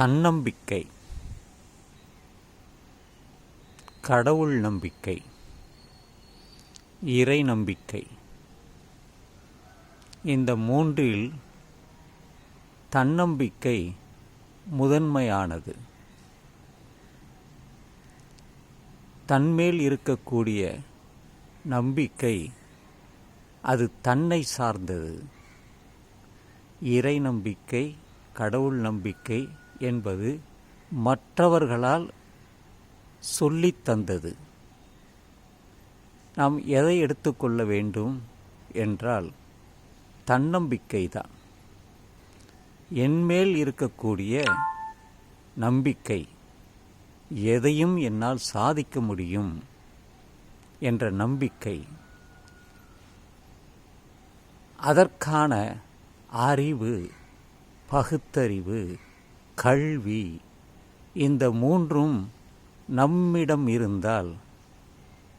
தன்னம்பிக்கை. கடவுள் நம்பிக்கை. இறை நம்பிக்கை. இந்த மூன்றில் தன்னம்பிக்கை முதன்மையானது. தன்மேல் இருக்கக்கூடிய நம்பிக்கை அது தன்னை சார்ந்தது. இறை நம்பிக்கை கடவுள் நம்பிக்கை என்பது மற்றவர்களால் சொல்லித் தந்தது. நாம் எதை எடுத்துக்கொள்ள வேண்டும் என்றால் தன்னம்பிக்கை தான் என்மேல் இருக்கக்கூடிய நம்பிக்கை எதையும் என்னால் சாதிக்க முடியும் என்ற நம்பிக்கை. அதற்கான அறிவு பகுத்தறிவு கல்வி இந்த மூன்றும் நம்மிடம் இருந்தால்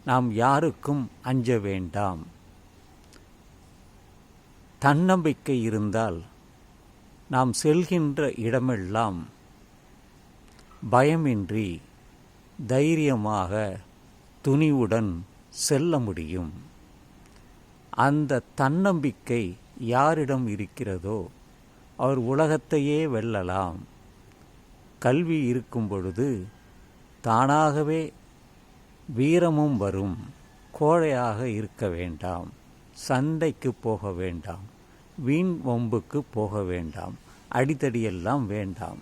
நாம் யாருக்கும் அஞ்ச வேண்டாம். தன்னம்பிக்கை இருந்தால் நாம் செல்கின்ற இடமெல்லாம் பயமின்றி தைரியமாக துணிவுடன் செல்ல முடியும். அந்த தன்னம்பிக்கை யாரிடம் இருக்கிறதோ அவர் உலகத்தையே வெல்லலாம். கல்வி இருக்கும் பொழுது தானாகவே வீரமும் வரும். கோழையாக இருக்க வேண்டாம். சண்டைக்கு போக வேண்டாம். வீண் வம்புக்கு போக வேண்டாம். அடித்தடியெல்லாம் வேண்டாம்.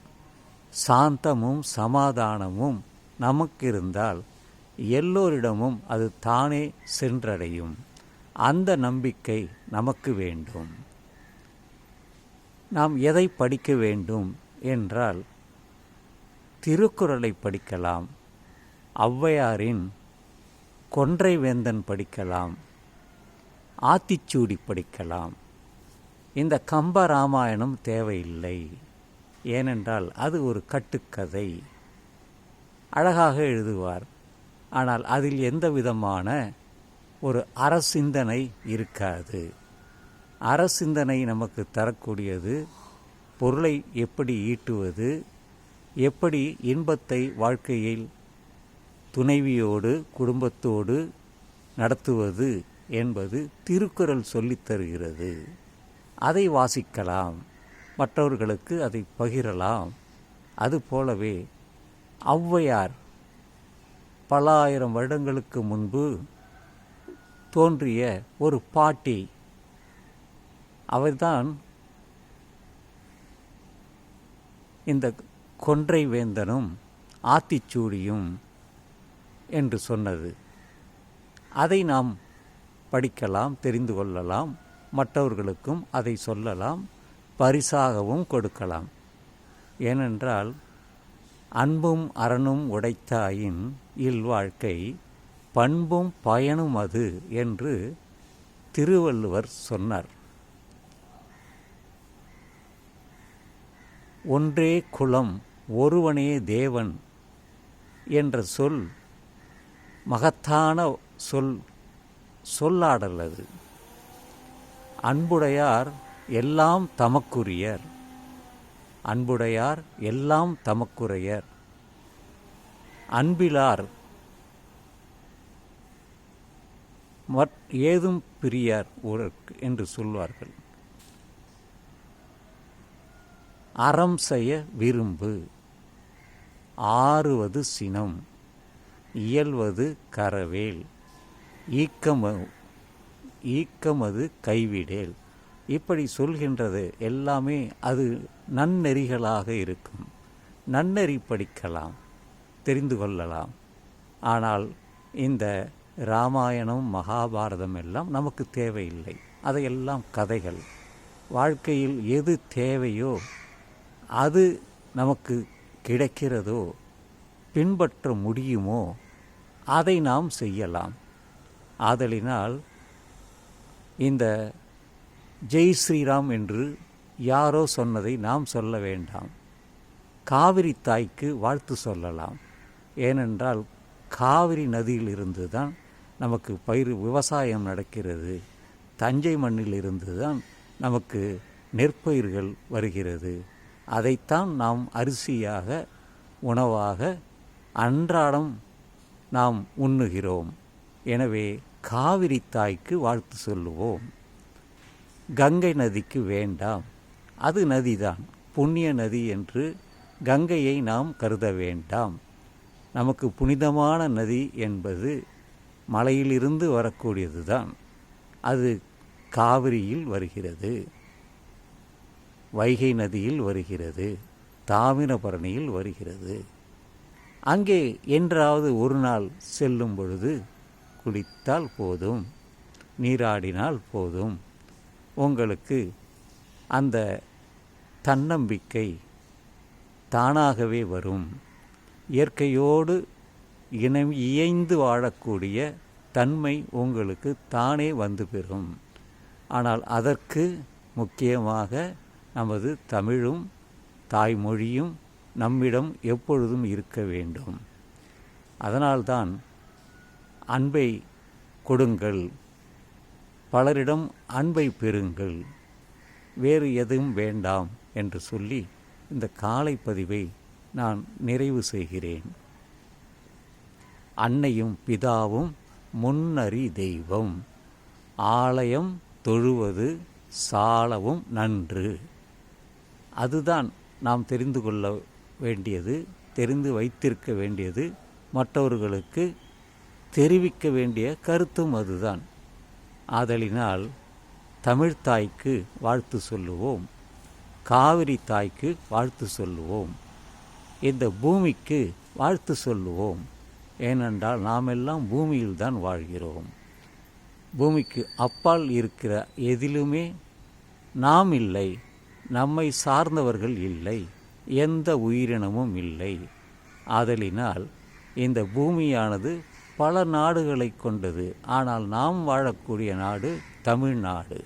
சாந்தமும் சமாதானமும் நமக்கு இருந்தால் எல்லோரிடமும் அது தானே சென்றடையும். அந்த நம்பிக்கை நமக்கு வேண்டும். நாம் எதை படிக்க வேண்டும் என்றால் திருக்குறளை படிக்கலாம். ஔவையாரின் கொன்றை வேந்தன் படிக்கலாம். ஆத்திச்சூடி படிக்கலாம். இந்த கம்ப ராமாயணம் தேவையில்லை. ஏனென்றால் அது ஒரு கட்டுக்கதை. அழகாக எழுதுவார். ஆனால் அதில் எந்த விதமான ஒரு அறசிந்தனை இருக்காது. அறசிந்தனை நமக்கு தரக்கூடியது பொருளை எப்படி ஈட்டுவது எப்படி இன்பத்தை வாழ்க்கையில் துணைவியோடு குடும்பத்தோடு நடத்துவது என்பது திருக்குறள் சொல்லித் தருகிறது. அதை வாசிக்கலாம். மற்றவர்களுக்கு அதை பகிரலாம். அதுபோலவே ஔவையார் பல ஆயிரம் வருடங்களுக்கு முன்பு தோன்றிய ஒரு பாட்டி. அவர்தான் இந்த கொன்றை வேந்தனும் ஆத்திச்சூடியும் என்று சொன்னது. அதை நாம் படிக்கலாம் தெரிந்து கொள்ளலாம் மற்றவர்களுக்கும் அதை சொல்லலாம் பரிசாகவும் கொடுக்கலாம். ஏனென்றால் அன்பும் அறனும் உடைத்தாயின் இல்வாழ்க்கை பண்பும் பயனும் அது என்று திருவள்ளுவர் சொன்னார். ஒன்றே குலம் ஒருவனே தேவன் என்ற சொல் மகத்தான சொல் சொல்லாடல் அது. அன்புடையார் எல்லாம் தமக்குரியர். அன்புடையார் எல்லாம் தமக்குரையர் அன்பிலார் மற் ஏதும் பிரியார் என்று சொல்வார்கள். அறம் செய்ய விரும்பு. ஆறுவது சினம் இயல்வது கரவேல் ஈக்கம ஈக்கமது கைவிடேல். இப்படி சொல்கின்றது எல்லாமே அது நன்னெறிகளாக இருக்கும். நன்னெறி படிக்கலாம் தெரிந்து கொள்ளலாம். ஆனால் இந்த ராமாயணம் மகாபாரதம் எல்லாம் நமக்கு தேவையில்லை. அதையெல்லாம் கதைகள். வாழ்க்கையில் எது தேவையோ அது நமக்கு கிடைக்கிறதோ பின்பற்ற முடியுமோ அதை நாம் செய்யலாம். ஆதலினால் இந்த ஜெய் ஸ்ரீராம் என்று யாரோ சொன்னதை நாம் சொல்ல வேண்டாம். காவிரி தாய்க்கு வாழ்த்து சொல்லலாம். ஏனென்றால் காவிரி நதியிலிருந்து தான் நமக்கு பயிர் விவசாயம் நடக்கிறது. தஞ்சை மண்ணில் இருந்து தான் நமக்கு நெற்பயிர்கள் வருகிறது. அதைத்தான் நாம் அரிசியாக உணவாக அன்றாடம் நாம் உண்ணுகிறோம். எனவே காவிரி தாய்க்கு வாழ்த்து சொல்லுவோம். கங்கை நதிக்கு வேண்டாம். அது நதிதான். புண்ணிய நதி என்று கங்கையை நாம் கருத வேண்டாம். நமக்கு புனிதமான நதி என்பது மலையிலிருந்து வரக்கூடியது தான் அது காவிரியில் வருகிறது. வைகை நதியில் வருகிறது தாமிரபரணியில் வருகிறது. அங்கே என்றாவது ஒரு நாள் செல்லும் பொழுது குளித்தால் போதும் நீராடினால் போதும். உங்களுக்கு அந்த தன்னம்பிக்கை தானாகவே வரும். இயற்கையோடு இணை இயைந்து வாழக்கூடிய தன்மை உங்களுக்கு தானே வந்து பெறும். ஆனால் அதற்கு முக்கியமாக நமது தமிழும் தாய்மொழியும் நம்மிடம் எப்பொழுதும் இருக்க வேண்டும். அதனால்தான் அன்பை கொடுங்கள். பலரிடம் அன்பை பெறுங்கள். வேறு எதுவும் வேண்டாம் என்று சொல்லி இந்த காலை பதிவை நான் நிறைவு செய்கிறேன். அன்னையும் பிதாவும் முன்னறி தெய்வம். ஆலயம் தொழுவது சாலவும் நன்று. அதுதான் நாம் தெரிந்து கொள்ள வேண்டியது தெரிந்து வைத்திருக்க வேண்டியது. மற்றவர்களுக்கு தெரிவிக்க வேண்டிய கருத்தும் அதுதான். ஆதலினால் தமிழ் தாய்க்கு வாழ்த்து சொல்லுவோம் காவிரி தாய்க்கு வாழ்த்து சொல்லுவோம் இந்த பூமிக்கு வாழ்த்து சொல்லுவோம். ஏனென்றால் நாம் எல்லாம் பூமியில் தான் வாழ்கிறோம். பூமிக்கு அப்பால் இருக்கிற எதிலுமே நாம் இல்லை நம்மை சார்ந்தவர்கள் இல்லை எந்த உயிரினமும் இல்லை. ஆதலினால் இந்த பூமியானது பல நாடுகளை கொண்டது. ஆனால் நாம் வாழக்கூடிய நாடு தமிழ்நாடு.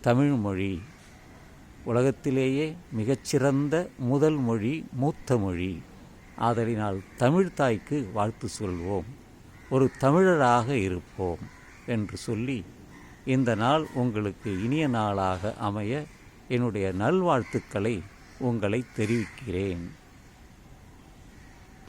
தமிழ்மொழி உலகத்திலேயே மிகச்சிறந்த முதல் மொழி மூத்த மொழி. ஆதலினால் தமிழ்தாய்க்கு வாழ்த்து சொல்வோம். ஒரு தமிழராக இருப்போம் என்று சொல்லி இந்த நாள் உங்களுக்கு இனிய நாளாக அமைய என்னுடைய நல்வாழ்த்துக்களை உங்களை தெரிவிக்கிறேன்.